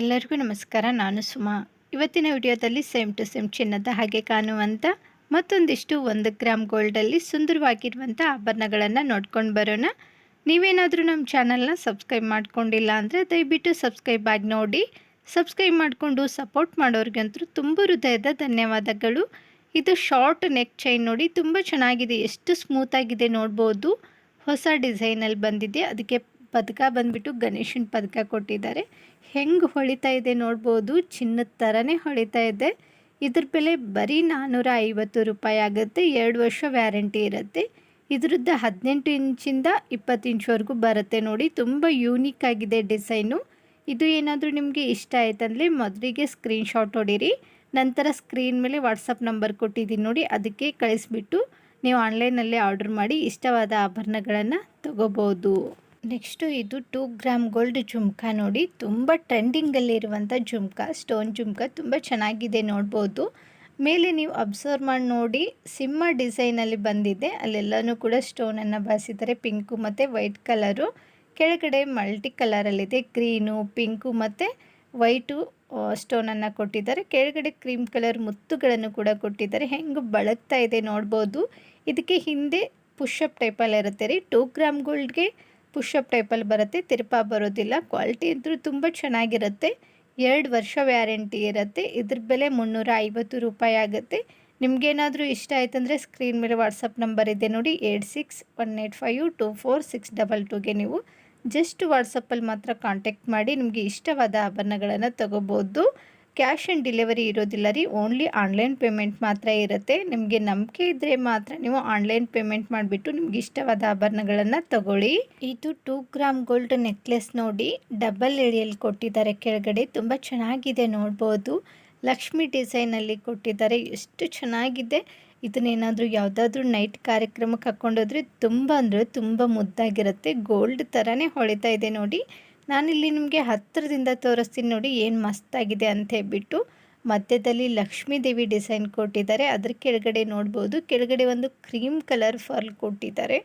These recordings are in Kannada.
ಎಲ್ಲರಿಗೂ ನಮಸ್ಕಾರ, ನಾನು ಸುಮಾ. ಇವತ್ತಿನ ವಿಡಿಯೋದಲ್ಲಿ ಸೇಮ್ ಟು ಸೇಮ್ ಚಿನ್ನದ ಹಾಗೆ ಕಾಣುವಂಥ ಮತ್ತೊಂದಿಷ್ಟು ಒಂದು ಗ್ರಾಮ್ ಗೋಲ್ಡಲ್ಲಿ ಸುಂದರವಾಗಿರುವಂಥ ಆಭರಣಗಳನ್ನು ನೋಡ್ಕೊಂಡು ಬರೋಣ. ನೀವೇನಾದರೂ ನಮ್ಮ ಚಾನಲ್ನ ಸಬ್ಸ್ಕ್ರೈಬ್ ಮಾಡ್ಕೊಂಡಿಲ್ಲ ಅಂದರೆ ದಯವಿಟ್ಟು ಸಬ್ಸ್ಕ್ರೈಬ್ ಆಗಿ ನೋಡಿ. ಸಬ್ಸ್ಕ್ರೈಬ್ ಮಾಡಿಕೊಂಡು ಸಪೋರ್ಟ್ ಮಾಡೋರಿಗಂತೂ ತುಂಬ ಹೃದಯದ ಧನ್ಯವಾದಗಳು. ಇದು ಶಾರ್ಟ್ ನೆಕ್ ಚೈನ್ ನೋಡಿ ತುಂಬ ಚೆನ್ನಾಗಿದೆ, ಎಷ್ಟು ಸ್ಮೂತಾಗಿದೆ ನೋಡ್ಬೋದು. ಹೊಸ ಡಿಸೈನಲ್ಲಿ ಬಂದಿದೆ, ಅದಕ್ಕೆ ಪದಕ ಬಂದ್ಬಿಟ್ಟು ಗಣೇಶನ ಪದಕ ಕೊಟ್ಟಿದ್ದಾರೆ. ಹೆಂಗೆ ಹೊಳಿತಾ ಇದೆ ನೋಡ್ಬೋದು. ಚಿನ್ನದ ಥರನೇ ಹೊಳಿತಾ ಇದೆ. ಇದ್ರ ಬೆಲೆ ಬರೀ ನಾನ್ನೂರ ಐವತ್ತು ರೂಪಾಯಿ ಆಗುತ್ತೆ. ಎರಡು ವರ್ಷ ವ್ಯಾರಂಟಿ ಇರುತ್ತೆ. ಇದ್ರದ್ದು ಹದಿನೆಂಟು ಇಂಚಿಂದ ಇಪ್ಪತ್ತು ಇಂಚ್ವರೆಗೂ ಬರುತ್ತೆ ನೋಡಿ. ತುಂಬ ಯೂನಿಕ್ ಆಗಿದೆ ಡಿಸೈನು. ಇದು ಏನಾದರೂ ನಿಮಗೆ ಇಷ್ಟ ಆಯ್ತಂದರೆ ಮೊದಲಿಗೆ ಸ್ಕ್ರೀನ್ಶಾಟ್ ಹೊಡೀರಿ. ನಂತರ ಸ್ಕ್ರೀನ್ ಮೇಲೆ ವಾಟ್ಸಪ್ ನಂಬರ್ ಕೊಟ್ಟಿದ್ದೀನಿ ನೋಡಿ. ಅದಕ್ಕೆ ಕಳಿಸ್ಬಿಟ್ಟು ನೀವು ಆನ್ಲೈನಲ್ಲೇ ಆರ್ಡ್ರ್ ಮಾಡಿ ಇಷ್ಟವಾದ ಆಭರಣಗಳನ್ನು ತಗೋಬೋದು. ನೆಕ್ಸ್ಟು ಇದು ಟೂ ಗ್ರಾಮ್ ಗೋಲ್ಡ್ ಜುಮ್ಕಾ ನೋಡಿ. ತುಂಬ ಟ್ರೆಂಡಿಂಗಲ್ಲಿರುವಂಥ ಜುಮ್ಕಾ, ಸ್ಟೋನ್ ಜುಮ್ಕಾ ತುಂಬ ಚೆನ್ನಾಗಿದೆ ನೋಡ್ಬೋದು. ಮೇಲೆ ನೀವು ಅಬ್ಸರ್ವ್ ಮಾಡಿ ನೋಡಿ, ಸಿಂಹ ಡಿಸೈನಲ್ಲಿ ಬಂದಿದೆ. ಅಲ್ಲೆಲ್ಲನೂ ಕೂಡ ಸ್ಟೋನನ್ನು ಬಳಸಿದ್ದಾರೆ ಪಿಂಕು ಮತ್ತು ವೈಟ್ ಕಲರು. ಕೆಳಗಡೆ ಮಲ್ಟಿ ಕಲರಲ್ಲಿದೆ. ಗ್ರೀನು, ಪಿಂಕು ಮತ್ತು ವೈಟು ಸ್ಟೋನನ್ನು ಕೊಟ್ಟಿದ್ದಾರೆ. ಕೆಳಗಡೆ ಕ್ರೀಮ್ ಕಲರ್ ಮುತ್ತುಗಳನ್ನು ಕೂಡ ಕೊಟ್ಟಿದ್ದಾರೆ. ಹೆಂಗೆ ಬಳಗ್ತಾ ಇದೆ ನೋಡ್ಬೋದು. ಇದಕ್ಕೆ ಹಿಂದೆ ಪುಷಪ್ ಟೈಪಲ್ಲಿ ಇರುತ್ತೆ ರೀ. ಟೂ ಗ್ರಾಮ್ ಗೋಲ್ಡ್ಗೆ ಪುಷಪ್ ಟೈಪಲ್ಲಿ ಬರುತ್ತೆ, ತಿರುಪ ಬರೋದಿಲ್ಲ. ಕ್ವಾಲಿಟಿ ಇದ್ದರೂ ತುಂಬ ಚೆನ್ನಾಗಿರುತ್ತೆ. ಎರಡು ವರ್ಷ ವ್ಯಾರಂಟಿ ಇರುತ್ತೆ. ಇದ್ರ ಬೆಲೆ ಮುನ್ನೂರ ಐವತ್ತು ರೂಪಾಯಿ ಆಗುತ್ತೆ. ನಿಮಗೇನಾದರೂ ಇಷ್ಟ ಆಯ್ತಂದರೆ ಸ್ಕ್ರೀನ್ ಮೇಲೆ ವಾಟ್ಸಪ್ ನಂಬರ್ ಇದೆ ನೋಡಿ. Eight six one eight five two four six double ಟೂಗೆ ನೀವು ಜಸ್ಟ್ ವಾಟ್ಸಪ್ಪಲ್ಲಿ ಮಾತ್ರ ಕಾಂಟ್ಯಾಕ್ಟ್ ಮಾಡಿ ನಿಮಗೆ ಇಷ್ಟವಾದ ಆಭರಣಗಳನ್ನು ತಗೋಬೋದು. ಕ್ಯಾಶ್ ಆನ್ ಡೆಲಿವರಿ ಇರೋದಿಲ್ಲ ರೀ, ಓನ್ಲಿ ಆನ್ಲೈನ್ ಪೇಮೆಂಟ್ ಮಾತ್ರ ಇರುತ್ತೆ. ನಿಮಗೆ ನಂಬಿಕೆ ಇದ್ದರೆ ಮಾತ್ರ ನೀವು ಆನ್ಲೈನ್ ಪೇಮೆಂಟ್ ಮಾಡಿಬಿಟ್ಟು ನಿಮ್ಗೆ ಇಷ್ಟವಾದ ಆಭರಣಗಳನ್ನು ತಗೊಳ್ಳಿ. ಇದು ಟೂ ಗ್ರಾಮ್ ಗೋಲ್ಡ್ ನೆಕ್ಲೆಸ್ ನೋಡಿ, ಡಬಲ್ ಎಳಿಯಲ್ಲಿ ಕೊಟ್ಟಿದ್ದಾರೆ ಕೆಳಗಡೆ, ತುಂಬ ಚೆನ್ನಾಗಿದೆ ನೋಡ್ಬೋದು. ಲಕ್ಷ್ಮಿ ಡಿಸೈನಲ್ಲಿ ಕೊಟ್ಟಿದ್ದಾರೆ, ಎಷ್ಟು ಚೆನ್ನಾಗಿದೆ. ಇದನ್ನೇನಾದರೂ ಯಾವುದಾದ್ರೂ ನೈಟ್ ಕಾರ್ಯಕ್ರಮಕ್ಕೆ ಹಾಕ್ಕೊಂಡೋದ್ರೆ ತುಂಬ ಅಂದರೆ ತುಂಬ ಮುದ್ದಾಗಿರುತ್ತೆ. ಗೋಲ್ಡ್ ಥರನೇ ಹೊಳಿತಾ ಇದೆ ನೋಡಿ. ನಾನಿಲ್ಲಿ ನಿಮಗೆ ಹತ್ತಿರದಿಂದ ತೋರಿಸ್ತೀನಿ ನೋಡಿ, ಏನು ಮಸ್ತಾಗಿದೆ ಅಂತ ಹೇಳ್ಬಿಟ್ಟು. ಮಧ್ಯದಲ್ಲಿ ಲಕ್ಷ್ಮೀ ದೇವಿ ಡಿಸೈನ್ ಕೊಟ್ಟಿದ್ದಾರೆ. ಅದ್ರ ಕೆಳಗಡೆ ನೋಡ್ಬೋದು, ಕೆಳಗಡೆ ಒಂದು ಕ್ರೀಮ್ ಕಲರ್ ಫಾಲ್ ಕೊಟ್ಟಿದ್ದಾರೆ.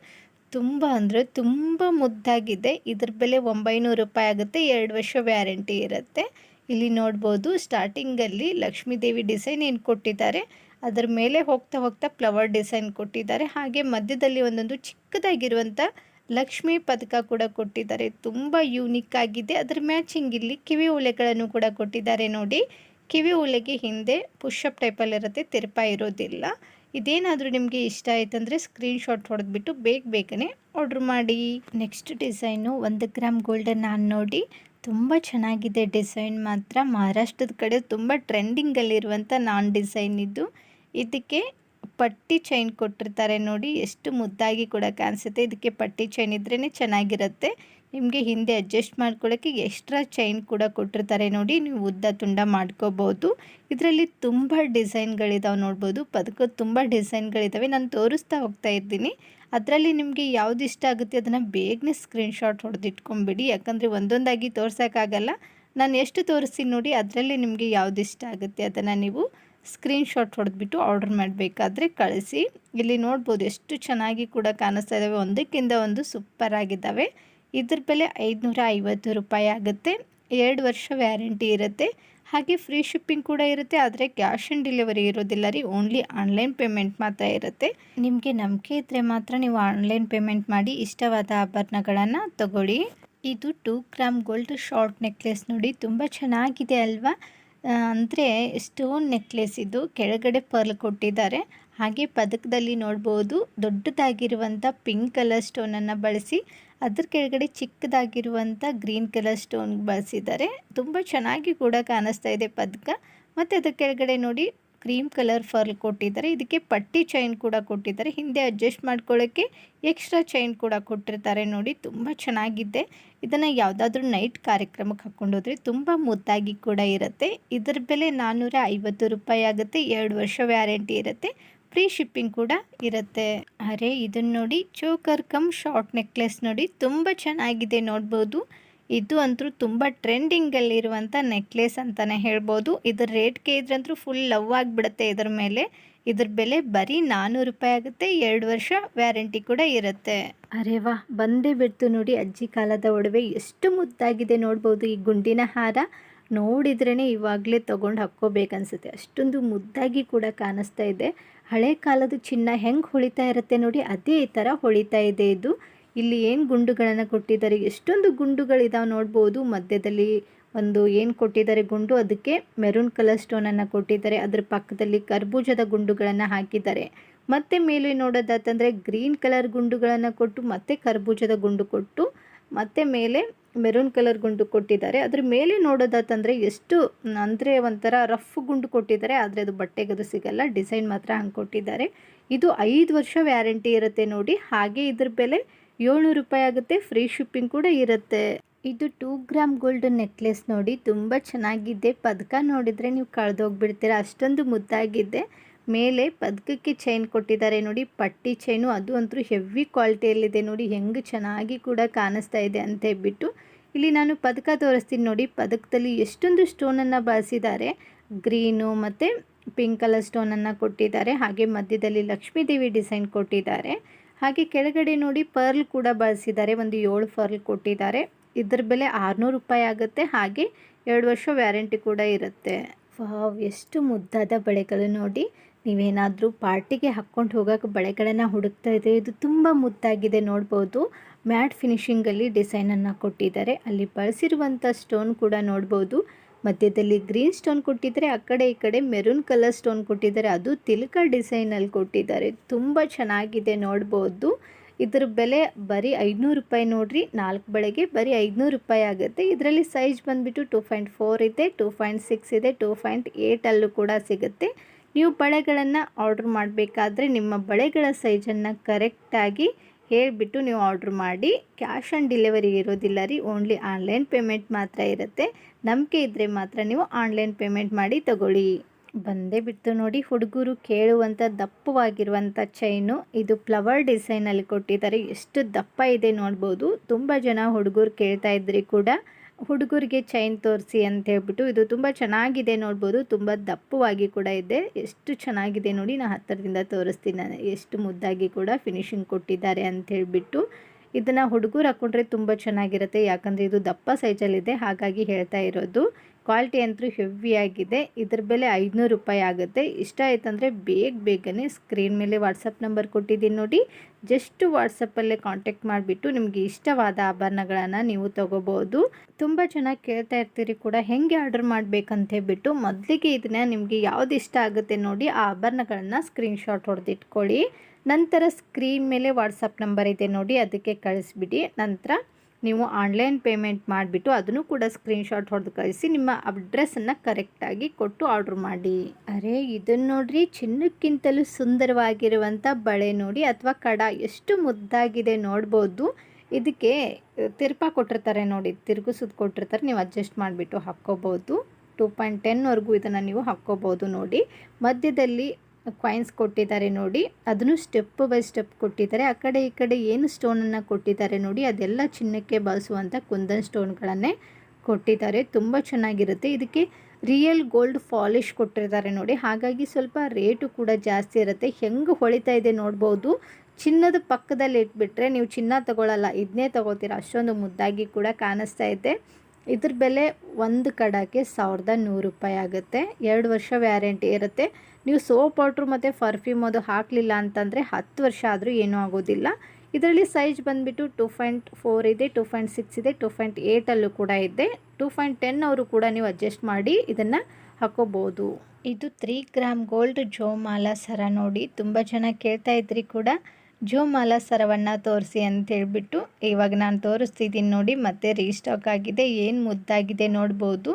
ತುಂಬ ಅಂದರೆ ತುಂಬ ಮುದ್ದಾಗಿದೆ. ಇದ್ರ ಬೆಲೆ ಒಂಬೈನೂರು ರೂಪಾಯಿ ಆಗುತ್ತೆ, ಎರಡು ವರ್ಷ ವ್ಯಾರಂಟಿ ಇರುತ್ತೆ. ಇಲ್ಲಿ ನೋಡ್ಬೋದು ಸ್ಟಾರ್ಟಿಂಗಲ್ಲಿ ಲಕ್ಷ್ಮೀ ದೇವಿ ಡಿಸೈನ್ ಏನು ಕೊಟ್ಟಿದ್ದಾರೆ, ಅದರ ಮೇಲೆ ಹೋಗ್ತಾ ಹೋಗ್ತಾ ಫ್ಲವರ್ ಡಿಸೈನ್ ಕೊಟ್ಟಿದ್ದಾರೆ. ಹಾಗೆ ಮಧ್ಯದಲ್ಲಿ ಒಂದೊಂದು ಚಿಕ್ಕದಾಗಿರುವಂಥ ಲಕ್ಷ್ಮಿ ಪದಕ ಕೂಡ ಕೊಟ್ಟಿದ್ದಾರೆ. ತುಂಬ ಯೂನಿಕ್ ಆಗಿದೆ. ಅದರ ಮ್ಯಾಚಿಂಗ್ ಇಲ್ಲಿ ಕಿವಿ ಓಲೆಗಳನ್ನು ಕೂಡ ಕೊಟ್ಟಿದ್ದಾರೆ ನೋಡಿ. ಕಿವಿ ಓಲೆಗೆ ಹಿಂದೆ ಪುಷಪ್ ಟೈಪಲ್ಲಿರುತ್ತೆ ತಿರುಪ ಇರೋದಿಲ್ಲ. ಇದೇನಾದರೂ ನಿಮಗೆ ಇಷ್ಟ ಆಯ್ತಂದರೆ ಸ್ಕ್ರೀನ್ಶಾಟ್ ಹೊಡೆದ್ಬಿಟ್ಟು ಬೇಗ ಬೇಗನೆ ಆರ್ಡ್ರ್ ಮಾಡಿ. ನೆಕ್ಸ್ಟ್ ಡಿಸೈನು ಒಂದು ಗ್ರಾಮ್ ಗೋಲ್ಡನ್ ನಾನು ನೋಡಿ. ತುಂಬ ಚೆನ್ನಾಗಿದೆ ಡಿಸೈನ್ ಮಾತ್ರ. ಮಹಾರಾಷ್ಟ್ರದ ಕಡೆ ತುಂಬ ಟ್ರೆಂಡಿಂಗಲ್ಲಿರುವಂಥ ನಾನ್ ಡಿಸೈನ್ ಇದು. ಇದಕ್ಕೆ ಪಟ್ಟಿ ಚೈನ್ ಕೊಟ್ಟಿರ್ತಾರೆ ನೋಡಿ, ಎಷ್ಟು ಮುದ್ದಾಗಿ ಕೂಡ ಕಾಣಿಸುತ್ತೆ. ಇದಕ್ಕೆ ಪಟ್ಟಿ ಚೈನ್ ಇದ್ರೇ ಚೆನ್ನಾಗಿರುತ್ತೆ. ನಿಮಗೆ ಹಿಂದೆ ಅಡ್ಜಸ್ಟ್ ಮಾಡ್ಕೊಳ್ಳೋಕ್ಕೆ ಎಕ್ಸ್ಟ್ರಾ ಚೈನ್ ಕೂಡ ಕೊಟ್ಟಿರ್ತಾರೆ ನೋಡಿ, ನೀವು ಉದ್ದ ತುಂಡ ಮಾಡ್ಕೋಬೋದು. ಇದರಲ್ಲಿ ತುಂಬ ಡಿಸೈನ್ಗಳಿದಾವೆ ನೋಡ್ಬೋದು. ಪದಕ ತುಂಬ ಡಿಸೈನ್ಗಳಿದ್ದಾವೆ ನಾನು ತೋರಿಸ್ತಾ ಹೋಗ್ತಾ ಇದ್ದೀನಿ. ಅದರಲ್ಲಿ ನಿಮಗೆ ಯಾವುದು ಇಷ್ಟ ಆಗುತ್ತೆ ಅದನ್ನು ಬೇಗನೆ ಸ್ಕ್ರೀನ್ಶಾಟ್ ಹೊಡೆದಿಟ್ಕೊಂಬಿಡಿ. ಯಾಕಂದರೆ ಒಂದೊಂದಾಗಿ ತೋರ್ಸೋಕ್ಕಾಗಲ್ಲ. ನಾನು ಎಷ್ಟು ತೋರಿಸ್ತೀನಿ ನೋಡಿ, ಅದರಲ್ಲಿ ನಿಮಗೆ ಯಾವ್ದು ಇಷ್ಟ ಆಗುತ್ತೆ ಅದನ್ನು ನೀವು ಸ್ಕ್ರೀನ್ಶಾಟ್ ಹೊಡೆದ್ಬಿಟ್ಟು ಆರ್ಡರ್ ಮಾಡಬೇಕಾದ್ರೆ ಕಳಿಸಿ. ಇಲ್ಲಿ ನೋಡ್ಬೋದು ಎಷ್ಟು ಚೆನ್ನಾಗಿ ಕೂಡ ಕಾಣಿಸ್ತಾ ಇದ್ದಾವೆ ಒಂದಕ್ಕಿಂತ ಒಂದು ಸೂಪರ್ ಆಗಿದ್ದಾವೆ ಇದ್ರ ಬೆಲೆ ಐದುನೂರ ಐವತ್ತು ರೂಪಾಯಿ ಆಗುತ್ತೆ. ಎರಡು ವರ್ಷ ವ್ಯಾರಂಟಿ ಇರುತ್ತೆ. ಹಾಗೆ ಫ್ರೀ ಶಿಪ್ಪಿಂಗ್ ಕೂಡ ಇರುತ್ತೆ. ಆದರೆ ಕ್ಯಾಶ್ ಆನ್ ಡೆಲಿವರಿ ಇರೋದಿಲ್ಲ ರೀ. ಓನ್ಲಿ ಆನ್ಲೈನ್ ಪೇಮೆಂಟ್ ಮಾತ್ರ ಇರುತ್ತೆ. ನಿಮಗೆ ನಂಬಿಕೆ ಇದ್ದರೆ ಮಾತ್ರ ನೀವು ಆನ್ಲೈನ್ ಪೇಮೆಂಟ್ ಮಾಡಿ ಇಷ್ಟವಾದ ಆಭರಣಗಳನ್ನು ತಗೊಳ್ಳಿ. ಇದು two gram gold short necklace ನೋಡಿ ತುಂಬ ಚೆನ್ನಾಗಿದೆ ಅಲ್ವಾ? ಅಂದರೆ ಸ್ಟೋನ್ ನೆಕ್ಲೆಸ್ ಇದು ಕೆಳಗಡೆ ಪರ್ಲ್ ಕೊಟ್ಟಿದ್ದಾರೆ. ಹಾಗೆ ಪದಕದಲ್ಲಿ ನೋಡ್ಬೋದು ದೊಡ್ಡದಾಗಿರುವಂಥ ಪಿಂಕ್ ಕಲರ್ ಸ್ಟೋನನ್ನು ಬಳಸಿ, ಅದ್ರ ಕೆಳಗಡೆ ಚಿಕ್ಕದಾಗಿರುವಂಥ ಗ್ರೀನ್ ಕಲರ್ ಸ್ಟೋನ್ ಬಳಸಿದ್ದಾರೆ. ತುಂಬ ಚೆನ್ನಾಗಿ ಕೂಡ ಕಾಣಿಸ್ತಾ ಇದೆ ಪದಕ. ಮತ್ತು ಅದ್ರ ಕೆಳಗಡೆ ನೋಡಿ ಕ್ರೀಮ್ ಕಲರ್ ಫರ್ಲ್ ಕೊಟ್ಟಿದ್ದಾರೆ. ಇದಕ್ಕೆ ಪಟ್ಟಿ ಚೈನ್ ಕೂಡ ಕೊಟ್ಟಿದ್ದಾರೆ. ಹಿಂದೆ ಅಡ್ಜಸ್ಟ್ ಮಾಡ್ಕೊಳ್ಳೋಕ್ಕೆ ಎಕ್ಸ್ಟ್ರಾ ಚೈನ್ ಕೂಡ ಕೊಟ್ಟಿರ್ತಾರೆ ನೋಡಿ. ತುಂಬ ಚೆನ್ನಾಗಿದೆ. ಇದನ್ನು ಯಾವುದಾದ್ರೂ ನೈಟ್ ಕಾರ್ಯಕ್ರಮಕ್ಕೆ ಹಾಕ್ಕೊಂಡೋದ್ರೆ ತುಂಬ ಮುದ್ದಾಗಿ ಕೂಡ ಇರುತ್ತೆ. ಇದರ ಬೆಲೆ ನಾನ್ನೂರ ಐವತ್ತು ರೂಪಾಯಿ ಆಗುತ್ತೆ. ಎರಡು ವರ್ಷ ವ್ಯಾರಂಟಿ ಇರುತ್ತೆ. ಫ್ರೀ ಶಿಪ್ಪಿಂಗ್ ಕೂಡ ಇರುತ್ತೆ. ಅರೆ, ಇದನ್ನು ನೋಡಿ ಚೋಕರ್ ಕಮ್ ಶಾರ್ಟ್ ನೆಕ್ಲೆಸ್ ನೋಡಿ ತುಂಬ ಚೆನ್ನಾಗಿದೆ ನೋಡ್ಬೋದು. ಇದು ಅಂತೂ ತುಂಬ ಟ್ರೆಂಡಿಂಗಲ್ಲಿರುವಂಥ ನೆಕ್ಲೆಸ್ ಅಂತಲೇ ಹೇಳ್ಬೋದು. ಇದರ ರೇಟ್ಗೆ ಇದ್ರಂತೂ ಫುಲ್ ಲವ್ ಆಗಿಬಿಡುತ್ತೆ ಇದ್ರ ಮೇಲೆ. ಇದ್ರ ಬೆಲೆ ಬರೀ ನಾನ್ನೂರು ರೂಪಾಯಿ ಆಗುತ್ತೆ. ಎರಡು ವರ್ಷ ವ್ಯಾರಂಟಿ ಕೂಡ ಇರುತ್ತೆ. ಅರೆ ವಾ, ಬಂದೇ ಬಿಡ್ತು ನೋಡಿ ಅಜ್ಜಿ ಕಾಲದ ಒಡವೆ. ಎಷ್ಟು ಮುದ್ದಾಗಿದೆ ನೋಡ್ಬೋದು ಈ ಗುಂಡಿನ ಹಾರ. ನೋಡಿದ್ರೇ ಇವಾಗಲೇ ತೊಗೊಂಡು ಹಾಕ್ಕೋಬೇಕನ್ಸುತ್ತೆ. ಅಷ್ಟೊಂದು ಮುದ್ದಾಗಿ ಕೂಡ ಕಾಣಿಸ್ತಾ ಇದೆ. ಹಳೆ ಕಾಲದ ಚಿನ್ನ ಹೆಂಗೆ ಹೊಳಿತಾ ಇರುತ್ತೆ ನೋಡಿ, ಅದೇ ಥರ ಹೊಳಿತಾ ಇದೆ ಇದು. ಇಲ್ಲಿ ಏನು ಗುಂಡುಗಳನ್ನು ಕೊಟ್ಟಿದ್ದಾರೆ? ಎಷ್ಟೊಂದು ಗುಂಡುಗಳಿದಾವೆ ನೋಡ್ಬೋದು. ಮಧ್ಯದಲ್ಲಿ ಒಂದು ಏನು ಕೊಟ್ಟಿದ್ದಾರೆ ಗುಂಡು? ಅದಕ್ಕೆ ಮೆರೂನ್ ಕಲರ್ ಸ್ಟೋನನ್ನು ಕೊಟ್ಟಿದ್ದಾರೆ. ಅದರ ಪಕ್ಕದಲ್ಲಿ ಕರ್ಬೂಜದ ಗುಂಡುಗಳನ್ನು ಹಾಕಿದ್ದಾರೆ. ಮತ್ತೆ ಮೇಲೆ ನೋಡೋದಾತಂದರೆ ಗ್ರೀನ್ ಕಲರ್ ಗುಂಡುಗಳನ್ನು ಕೊಟ್ಟು, ಮತ್ತೆ ಕರ್ಬೂಜದ ಗುಂಡು ಕೊಟ್ಟು, ಮತ್ತೆ ಮೇಲೆ ಮೆರೂನ್ ಕಲರ್ ಗುಂಡು ಕೊಟ್ಟಿದ್ದಾರೆ. ಅದ್ರ ಮೇಲೆ ನೋಡೋದಾತಂದರೆ ಎಷ್ಟು ಅಂದರೆ ಒಂಥರ ರಫ್ ಗುಂಡು ಕೊಟ್ಟಿದ್ದಾರೆ. ಆದರೆ ಅದು ಬಟ್ಟೆಗದು ಸಿಗಲ್ಲ. ಡಿಸೈನ್ ಮಾತ್ರ ಹಂಗೆ ಕೊಟ್ಟಿದ್ದಾರೆ. ಇದು ಐದು ವರ್ಷ ವ್ಯಾರಂಟಿ ಇರುತ್ತೆ ನೋಡಿ. ಹಾಗೆ ಇದ್ರ ಬೆಲೆ ಏಳ್ನೂರು ರೂಪಾಯಿ ಆಗುತ್ತೆ, ಫ್ರೀ ಶಿಪ್ಪಿಂಗ್ ಕೂಡ ಇರುತ್ತೆ. ಇದು ಟೂ ಗ್ರಾಮ್ ಗೋಲ್ಡ್ ನೆಕ್ಲೆಸ್ ನೋಡಿ ತುಂಬ ಚೆನ್ನಾಗಿದೆ. ಪದಕ ನೋಡಿದರೆ ನೀವು ಕಳೆದೋಗ್ಬಿಡ್ತೀರ ಅಷ್ಟೊಂದು ಮುದ್ದಾಗಿದೆ. ಮೇಲೆ ಪದಕಕ್ಕೆ ಚೈನ್ ಕೊಟ್ಟಿದ್ದಾರೆ ನೋಡಿ, ಪಟ್ಟಿ ಚೈನು. ಅದು ಅಂತೂ ಹೆವಿ ಕ್ವಾಲಿಟಿಯಲ್ಲಿದೆ ನೋಡಿ, ಹೆಂಗೆ ಚೆನ್ನಾಗಿ ಕೂಡ ಕಾಣಿಸ್ತಾ ಇದೆ ಅಂತ ಹೇಳ್ಬಿಟ್ಟು. ಇಲ್ಲಿ ನಾನು ಪದಕ ತೋರಿಸ್ತೀನಿ ನೋಡಿ, ಪದಕದಲ್ಲಿ ಎಷ್ಟೊಂದು ಸ್ಟೋನನ್ನು ಬಳಸಿದ್ದಾರೆ ಗ್ರೀನು ಮತ್ತು ಪಿಂಕ್ ಕಲರ್ ಸ್ಟೋನನ್ನು ಕೊಟ್ಟಿದ್ದಾರೆ. ಹಾಗೆ ಮಧ್ಯದಲ್ಲಿ ಲಕ್ಷ್ಮೀದೇವಿ ಡಿಸೈನ್ ಕೊಟ್ಟಿದ್ದಾರೆ. ಹಾಗೆ ಕೆಳಗಡೆ ನೋಡಿ ಪರ್ಲ್ ಕೂಡ ಬಳಸಿದ್ದಾರೆ. ಒಂದು ಏಳು ಪರ್ಲ್ ಕೊಟ್ಟಿದ್ದಾರೆ. ಇದ್ರ ಬೆಲೆ ಆರುನೂರು ರೂಪಾಯಿ ಆಗುತ್ತೆ. ಹಾಗೆ ಎರಡು ವರ್ಷ ವ್ಯಾರಂಟಿ ಕೂಡ ಇರುತ್ತೆ. ವಾವ್, ಎಷ್ಟು ಮುದ್ದಾದ ಬಳೆಗಳು ನೋಡಿ. ನೀವೇನಾದರೂ ಪಾರ್ಟಿಗೆ ಹಾಕ್ಕೊಂಡು ಹೋಗೋಕೆ ಬಳೆಗಳನ್ನು ಹುಡುಕ್ತಾ ಇದ್ದರೆ ಇದು ತುಂಬ ಮುದ್ದಾಗಿದೆ ನೋಡ್ಬೋದು. ಮ್ಯಾಟ್ ಫಿನಿಷಿಂಗಲ್ಲಿ ಡಿಸೈನನ್ನು ಕೊಟ್ಟಿದ್ದಾರೆ. ಅಲ್ಲಿ ಬಳಸಿರುವಂಥ ಸ್ಟೋನ್ ಕೂಡ ನೋಡ್ಬೋದು. ಮಧ್ಯದಲ್ಲಿ ಗ್ರೀನ್ ಸ್ಟೋನ್ ಕೊಟ್ಟಿದ್ದಾರೆ, ಆ ಕಡೆ ಈ ಕಡೆ ಮೆರೂನ್ ಕಲರ್ ಸ್ಟೋನ್ ಕೊಟ್ಟಿದ್ದಾರೆ. ಅದು ತಿಲಕ ಡಿಸೈನಲ್ಲಿ ಕೊಟ್ಟಿದ್ದಾರೆ. ತುಂಬ ಚೆನ್ನಾಗಿದೆ ನೋಡ್ಬೋದು. ಇದ್ರ ಬೆಲೆ ಬರೀ ಐದುನೂರು ರೂಪಾಯಿ ನೋಡಿರಿ. ನಾಲ್ಕು ಬಳೆಗೆ ಬರೀ ಐದುನೂರು ರೂಪಾಯಿ ಆಗುತ್ತೆ. ಇದರಲ್ಲಿ ಸೈಜ್ ಬಂದುಬಿಟ್ಟು ಟೂ ಪಾಯಿಂಟ್ ಫೋರ್ ಇದೆ ಟೂ ಪಾಯಿಂಟ್ ಸಿಕ್ಸ್ ಇದೆ ಟೂ ಪಾಯಿಂಟ್ ಏಯ್ಟಲ್ಲೂ ಕೂಡ ಸಿಗುತ್ತೆ. ನೀವು ಬಳೆಗಳನ್ನು ಆರ್ಡ್ರ್ ಮಾಡಬೇಕಾದ್ರೆ ನಿಮ್ಮ ಬಳೆಗಳ ಸೈಜನ್ನು ಕರೆಕ್ಟಾಗಿ ಹೇಳಿಬಿಟ್ಟು ನೀವು ಆರ್ಡ್ರ್ ಮಾಡಿ ಕ್ಯಾಶ್ ಆನ್ ಡೆಲಿವರಿ ಇರೋದಿಲ್ಲ ರೀ ಓನ್ಲಿ ಆನ್ಲೈನ್ ಪೇಮೆಂಟ್ ಮಾತ್ರ ಇರುತ್ತೆ. ನಂಬಿಕೆ ಇದ್ದರೆ ಮಾತ್ರ ನೀವು ಆನ್ಲೈನ್ ಪೇಮೆಂಟ್ ಮಾಡಿ ತಗೊಳ್ಳಿ. ಬಂದೇ ಬಿಟ್ಟು ನೋಡಿ, ಹುಡುಗರು ಕೇಳುವಂಥ ದಪ್ಪವಾಗಿರುವಂಥ ಚೈನು ಇದು ಫ್ಲವರ್ ಡಿಸೈನಲ್ಲಿ ಕೊಟ್ಟಿದ್ದಾರೆ. ಎಷ್ಟು ದಪ್ಪ ಇದೆ ನೋಡ್ಬೋದು. ತುಂಬ ಜನ ಹುಡುಗರು ಕೇಳ್ತಾ ಇದ್ರಿ ಕೂಡ. ಹುಡುಗರಿಗೆ ಚೈನ್ ತೋರಿಸಿ ಅಂತ ಹೇಳ್ಬಿಟ್ಟು ಇದು ತುಂಬ ಚೆನ್ನಾಗಿದೆ ನೋಡ್ಬೋದು. ತುಂಬ ದಪ್ಪವಾಗಿ ಕೂಡ ಇದೆ. ಎಷ್ಟು ಚೆನ್ನಾಗಿದೆ ನೋಡಿ ನಾನು ಹತ್ತಿರದಿಂದ ತೋರಿಸ್ತೀನಿ ನಾನು. ಎಷ್ಟು ಮುದ್ದಾಗಿ ಕೂಡ ಫಿನಿಶಿಂಗ್ ಕೊಟ್ಟಿದ್ದಾರೆ ಅಂತ ಹೇಳಿಬಿಟ್ಟು ಇದನ್ನು ಹುಡುಗರು ಹಾಕ್ಕೊಂಡ್ರೆ ತುಂಬ ಚೆನ್ನಾಗಿರುತ್ತೆ. ಯಾಕಂದರೆ ಇದು ದಪ್ಪ ಸೈಜಲ್ಲಿದೆ ಹಾಗಾಗಿ ಹೇಳ್ತಾ ಇರೋದು. ಕ್ವಾಲಿಟಿ ಅಂತೂ ಹೆವಿಯಾಗಿದೆ ಇದ್ರ ಬೆಲೆ ಐದುನೂರು ರೂಪಾಯಿ ಆಗುತ್ತೆ. ಇಷ್ಟ ಆಯ್ತಂದರೆ ಬೇಗ ಬೇಗನೆ ಸ್ಕ್ರೀನ್ ಮೇಲೆ ವಾಟ್ಸಪ್ ನಂಬರ್ ಕೊಟ್ಟಿದ್ದೀನಿ ನೋಡಿ. ಜಸ್ಟ್ ವಾಟ್ಸಪ್ಪಲ್ಲೇ ಕಾಂಟ್ಯಾಕ್ಟ್ ಮಾಡಿಬಿಟ್ಟು ನಿಮಗೆ ಇಷ್ಟವಾದ ಆಭರಣಗಳನ್ನು ನೀವು ತೊಗೋಬೋದು. ತುಂಬ ಚೆನ್ನಾಗಿ ಕೇಳ್ತಾ ಇರ್ತೀರಿ ಕೂಡ. ಹೆಂಗೆ ಆರ್ಡರ್ ಮಾಡಬೇಕಂತ ಹೇಳ್ಬಿಟ್ಟು ಮೊದಲಿಗೆ ಇದನ್ನ ನಿಮಗೆ ಯಾವ್ದು ಇಷ್ಟ ಆಗುತ್ತೆ ನೋಡಿ ಆ ಆಭರಣಗಳನ್ನ ಸ್ಕ್ರೀನ್ಶಾಟ್ ಹೊಡೆದಿಟ್ಕೊಳ್ಳಿ. ನಂತರ ಸ್ಕ್ರೀನ್ ಮೇಲೆ ವಾಟ್ಸಪ್ ನಂಬರ್ ಇದೆ ನೋಡಿ, ಅದಕ್ಕೆ ಕಳಿಸ್ಬಿಡಿ. ನಂತರ ನೀವು ಆನ್ಲೈನ್ ಪೇಮೆಂಟ್ ಮಾಡಿಬಿಟ್ಟು ಅದನ್ನು ಕೂಡ ಸ್ಕ್ರೀನ್ಶಾಟ್ ಹೊಡೆದು ಕಳಿಸಿ ನಿಮ್ಮ ಅಡ್ರೆಸ್ಸನ್ನು ಕರೆಕ್ಟಾಗಿ ಕೊಟ್ಟು ಆರ್ಡ್ರ್ ಮಾಡಿ. ಅರೆ ಇದನ್ನು ನೋಡಿರಿ, ಚಿನ್ನಕ್ಕಿಂತಲೂ ಸುಂದರವಾಗಿರುವಂಥ ಬಳೆ ನೋಡಿ ಅಥವಾ ಕಡ ಎಷ್ಟು ಮುದ್ದಾಗಿದೆ ನೋಡ್ಬೋದು. ಇದಕ್ಕೆ ತಿರುಪ ಕೊಟ್ಟಿರ್ತಾರೆ ನೋಡಿ, ತಿರುಗಿಸೋದು ಕೊಟ್ಟಿರ್ತಾರೆ, ನೀವು ಅಡ್ಜಸ್ಟ್ ಮಾಡಿಬಿಟ್ಟು ಹಾಕ್ಕೋಬೋದು. ಟೂ ಪಾಯಿಂಟ್ ಟೆನ್ವರೆಗೂ ಇದನ್ನು ನೀವು ಹಾಕ್ಕೋಬೋದು ನೋಡಿ. ಮಧ್ಯದಲ್ಲಿ ಕಾಯಿನ್ಸ್ ಕೊಟ್ಟಿದ್ದಾರೆ ನೋಡಿ. ಅದನ್ನು ಸ್ಟೆಪ್ ಬೈ ಸ್ಟೆಪ್ ಕೊಟ್ಟಿದ್ದಾರೆ. ಆ ಕಡೆ ಈ ಕಡೆ ಏನು ಸ್ಟೋನನ್ನು ಕೊಟ್ಟಿದ್ದಾರೆ ನೋಡಿ. ಅದೆಲ್ಲ ಚಿನ್ನಕ್ಕೆ ಬಳಸುವಂಥ ಕುಂದನ್ ಸ್ಟೋನ್ಗಳನ್ನೇ ಕೊಟ್ಟಿದ್ದಾರೆ. ತುಂಬ ಚೆನ್ನಾಗಿರುತ್ತೆ. ಇದಕ್ಕೆ ರಿಯಲ್ ಗೋಲ್ಡ್ ಫಾಲಿಶ್ ಕೊಟ್ಟಿರ್ತಾರೆ ನೋಡಿ. ಹಾಗಾಗಿ ಸ್ವಲ್ಪ ರೇಟು ಕೂಡ ಜಾಸ್ತಿ ಇರುತ್ತೆ. ಹೆಂಗೆ ಹೊಳಿತಾ ಇದೆ ನೋಡ್ಬೋದು. ಚಿನ್ನದ ಪಕ್ಕದಲ್ಲಿ ಇಟ್ಬಿಟ್ರೆ ನೀವು ಚಿನ್ನ ತಗೊಳ್ಳಲ್ಲ ಇದನ್ನೇ ತಗೋತೀರ. ಅಷ್ಟೊಂದು ಮುದ್ದಾಗಿ ಕೂಡ ಕಾಣಿಸ್ತಾ ಇದೆ. ಇದ್ರ ಬೆಲೆ ಒಂದು ಕಡಕ್ಕೆ ಸಾವಿರದ ನೂರು ರೂಪಾಯಿ ಆಗುತ್ತೆ. ಎರಡು ವರ್ಷ ವ್ಯಾರಂಟಿ ಇರುತ್ತೆ. ನೀವು ಸೋಪ್ ವಾಟ್ರು ಮತ್ತು ಪರ್ಫ್ಯೂಮ್ ಅದು ಹಾಕಲಿಲ್ಲ ಅಂತಂದರೆ ಹತ್ತು ವರ್ಷ ಆದರೂ ಏನೂ ಆಗೋದಿಲ್ಲ. ಇದರಲ್ಲಿ ಸೈಜ್ ಬಂದುಬಿಟ್ಟು ಟೂ ಪಾಯಿಂಟ್ ಫೋರ್ ಇದೆ ಟೂ ಪಾಯಿಂಟ್ ಸಿಕ್ಸ್ ಇದೆ ಟೂ ಪಾಯಿಂಟ್ ಏಯ್ಟಲ್ಲೂ ಕೂಡ ಇದೆ. ಟೂ ಪಾಯಿಂಟ್ ಟೆನ್ ಅವರು ಕೂಡ ನೀವು ಅಡ್ಜಸ್ಟ್ ಮಾಡಿ ಇದನ್ನು ಹಾಕೋಬೋದು. ಇದು ತ್ರೀ ಗ್ರಾಮ್ ಗೋಲ್ಡ್ ಜೋಮಾಲ ಸರ ನೋಡಿ. ತುಂಬ ಜನ ಕೇಳ್ತಾ ಇದ್ರಿ ಕೂಡ. ಜೋಮಾಲ ಸರವನ್ನು ತೋರಿಸಿ ಅಂತ ಹೇಳಿಬಿಟ್ಟು ಇವಾಗ ನಾನು ತೋರಿಸ್ತಿದ್ದೀನಿ ನೋಡಿ, ಮತ್ತೆ ರೀಸ್ಟಾಕ್ ಆಗಿದೆ, ಏನು ಮುದ್ದಾಗಿದೆ ನೋಡ್ಬೋದು.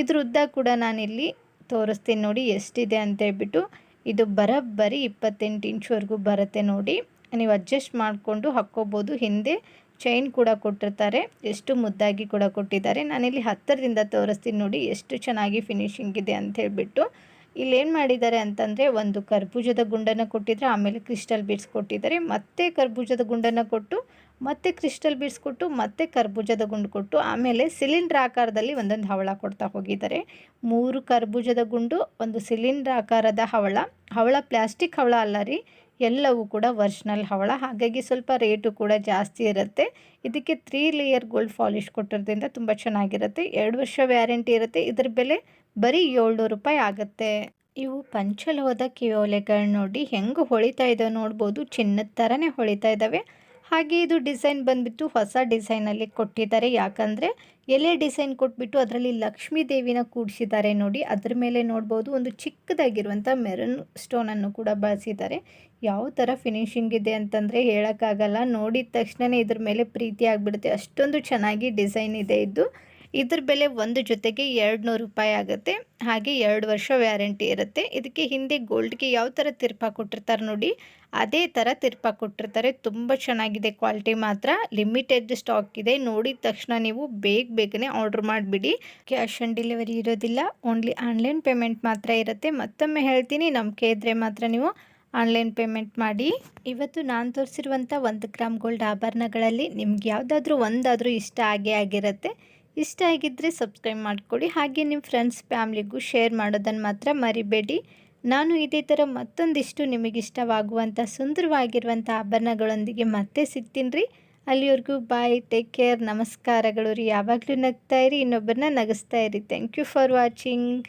ಇದ್ರ ಉದ್ದ ಕೂಡ ನಾನಿಲ್ಲಿ ತೋರಿಸ್ತೀನಿ ನೋಡಿ ಎಷ್ಟಿದೆ ಅಂತ ಹೇಳ್ಬಿಟ್ಟು. ಇದು ಬರೋಬ್ಬರಿ ಇಪ್ಪತ್ತೆಂಟು ಇಂಚ್ವರೆಗೂ ಬರುತ್ತೆ ನೋಡಿ. ನೀವು ಅಡ್ಜಸ್ಟ್ ಮಾಡಿಕೊಂಡು ಹಾಕ್ಕೋಬೋದು. ಹಿಂದೆ ಚೈನ್ ಕೂಡ ಕೊಟ್ಟಿರ್ತಾರೆ, ಎಷ್ಟು ಮುದ್ದಾಗಿ ಕೂಡ ಕೊಟ್ಟಿದ್ದಾರೆ. ನಾನಿಲ್ಲಿ ಹತ್ತರಿಂದ ತೋರಿಸ್ತೀನಿ ನೋಡಿ ಎಷ್ಟು ಚೆನ್ನಾಗಿ ಫಿನಿಶಿಂಗ್ ಇದೆ ಅಂತ ಹೇಳ್ಬಿಟ್ಟು. ಇಲ್ಲೇನು ಮಾಡಿದ್ದಾರೆ ಅಂತಂದರೆ ಒಂದು ಕರ್ಬೂಜದ ಗುಂಡನ್ನು ಕೊಟ್ಟಿದ್ರೆ ಆಮೇಲೆ ಕ್ರಿಸ್ಟಲ್ ಬೀಡ್ಸ್ ಕೊಟ್ಟಿದ್ದಾರೆ. ಮತ್ತೆ ಕರ್ಬೂಜದ ಗುಂಡನ್ನು ಕೊಟ್ಟು, ಮತ್ತೆ ಕ್ರಿಸ್ಟಲ್ ಬೀಡ್ಸ್ ಕೊಟ್ಟು, ಮತ್ತೆ ಕರ್ಬೂಜದ ಗುಂಡು ಕೊಟ್ಟು, ಆಮೇಲೆ ಸಿಲಿಂಡ್ರ್ ಆಕಾರದಲ್ಲಿ ಒಂದೊಂದು ಹವಳ ಕೊಡ್ತಾ ಹೋಗಿದ್ದಾರೆ. ಮೂರು ಕರ್ಬೂಜದ ಗುಂಡು, ಒಂದು ಸಿಲಿಂಡ್ರ್ ಆಕಾರದ ಹವಳ. ಹವಳ ಪ್ಲಾಸ್ಟಿಕ್ ಹವಳ ಅಲ್ಲ ರೀ ಎಲ್ಲವೂ ಕೂಡ ವರ್ಷನಲ್ ಹವಳ. ಹಾಗಾಗಿ ಸ್ವಲ್ಪ ರೇಟು ಕೂಡ ಜಾಸ್ತಿ ಇರುತ್ತೆ. ಇದಕ್ಕೆ ತ್ರೀ ಲೇಯರ್ ಗೋಲ್ಡ್ ಪಾಲಿಷ್ ಕೊಟ್ಟಿರೋದ್ರಿಂದ ತುಂಬ ಚೆನ್ನಾಗಿರುತ್ತೆ. ಎರಡು ವರ್ಷ ವ್ಯಾರಂಟಿ ಇರುತ್ತೆ. ಇದ್ರ ಬೆಲೆ ಬರೀ ಏಳ್ನೂರು ರೂಪಾಯಿ ಆಗುತ್ತೆ. ಇವು ಪಂಚಲೋಹದ ಒಲೆಗಳು ನೋಡಿ ಹೆಂಗೆ ಹೊಳಿತಾ ಇದ್ದಾವೆ ನೋಡ್ಬೋದು. ಚಿನ್ನದ ಥರನೇ ಹೊಳಿತಾ ಇದ್ದಾವೆ ಹಾಗೆ ಇದು ಡಿಸೈನ್ ಬಂದುಬಿಟ್ಟು ಹೊಸ ಡಿಸೈನಲ್ಲಿ ಕೊಟ್ಟಿದ್ದಾರೆ. ಯಾಕಂದರೆ ಎಲೆ ಡಿಸೈನ್ ಕೊಟ್ಬಿಟ್ಟು ಅದರಲ್ಲಿ ಲಕ್ಷ್ಮೀ ದೇವಿನ ಕೂಡಿಸಿದ್ದಾರೆ ನೋಡಿ. ಅದ್ರ ಮೇಲೆ ನೋಡ್ಬೋದು ಒಂದು ಚಿಕ್ಕದಾಗಿರುವಂಥ ಮೆರನ್ ಸ್ಟೋನನ್ನು ಕೂಡ ಬಳಸಿದ್ದಾರೆ. ಯಾವ ಥರ ಫಿನಿಶಿಂಗ್ ಇದೆ ಅಂತಂದರೆ ಹೇಳೋಕ್ಕಾಗಲ್ಲ. ನೋಡಿದ ತಕ್ಷಣ ಇದ್ರ ಮೇಲೆ ಪ್ರೀತಿ ಆಗಿಬಿಡುತ್ತೆ. ಅಷ್ಟೊಂದು ಚೆನ್ನಾಗಿ ಡಿಸೈನ್ ಇದೆ ಇದು. ಇದ್ರ ಬೆಲೆ ಒಂದು ಜೊತೆಗೆ ಎರಡು ನೂರು ರೂಪಾಯಿ ಆಗುತ್ತೆ. ಹಾಗೆ ಎರಡು ವರ್ಷ ವ್ಯಾರಂಟಿ ಇರುತ್ತೆ. ಇದಕ್ಕೆ ಹಿಂದೆ ಗೋಲ್ಡ್ಗೆ ಯಾವ ಥರ ತಿರ್ಪ ಕೊಟ್ಟಿರ್ತಾರೆ ನೋಡಿ. ಅದೇ ಥರ ತಿರ್ಪ ಕೊಟ್ಟಿರ್ತಾರೆ. ತುಂಬ ಚೆನ್ನಾಗಿದೆ ಕ್ವಾಲಿಟಿ ಮಾತ್ರ. ಲಿಮಿಟೆಡ್ ಸ್ಟಾಕ್ ಇದೆ. ನೋಡಿದ ತಕ್ಷಣ ನೀವು ಬೇಗ ಬೇಗನೆ ಆರ್ಡ್ರ್ ಮಾಡಿಬಿಡಿ. ಕ್ಯಾಶ್ ಆನ್ ಡೆಲಿವರಿ ಇರೋದಿಲ್ಲ. ಓನ್ಲಿ ಆನ್ಲೈನ್ ಪೇಮೆಂಟ್ ಮಾತ್ರ ಇರುತ್ತೆ. ಮತ್ತೊಮ್ಮೆ ಹೇಳ್ತೀನಿ. ನಂಬಿಕೆ ಇದ್ದರೆ ಮಾತ್ರ ನೀವು ಆನ್ಲೈನ್ ಪೇಮೆಂಟ್ ಮಾಡಿ. ಇವತ್ತು ನಾನು ತೋರಿಸಿರುವಂಥ ಒಂದು ಗ್ರಾಮ್ ಗೋಲ್ಡ್ ಆಭರಣಗಳಲ್ಲಿ ನಿಮ್ಗೆ ಯಾವುದಾದ್ರೂ ಒಂದಾದರೂ ಇಷ್ಟ ಆಗೇ ಆಗಿರುತ್ತೆ. ಇಷ್ಟ ಆಗಿದ್ದರೆ ಸಬ್ಸ್ಕ್ರೈಬ್ ಮಾಡಿಕೊಡಿ. ಹಾಗೆ ನಿಮ್ಮ ಫ್ರೆಂಡ್ಸ್ ಫ್ಯಾಮ್ಲಿಗೂ ಶೇರ್ ಮಾಡೋದನ್ನು ಮಾತ್ರ ಮರಿಬೇಡಿ. ನಾನು ಇದೇ ಥರ ಮತ್ತೊಂದಿಷ್ಟು ನಿಮಗಿಷ್ಟವಾಗುವಂಥ ಸುಂದರವಾಗಿರುವಂಥ ಆಭರಣಗಳೊಂದಿಗೆ ಮತ್ತೆ ಸಿಗ್ತೀನಿ ರೀ. ಅಲ್ಲಿವರೆಗೂ ಬಾಯ್ ಟೇಕ್ ಕೇರ್ ನಮಸ್ಕಾರಗಳು ರೀ. ಯಾವಾಗಲೂ ನಗ್ತಾ ಇರಿ, ಇನ್ನೊಬ್ಬರನ್ನ ನಗಿಸ್ತಾ ಇರಿ. Thank you for watching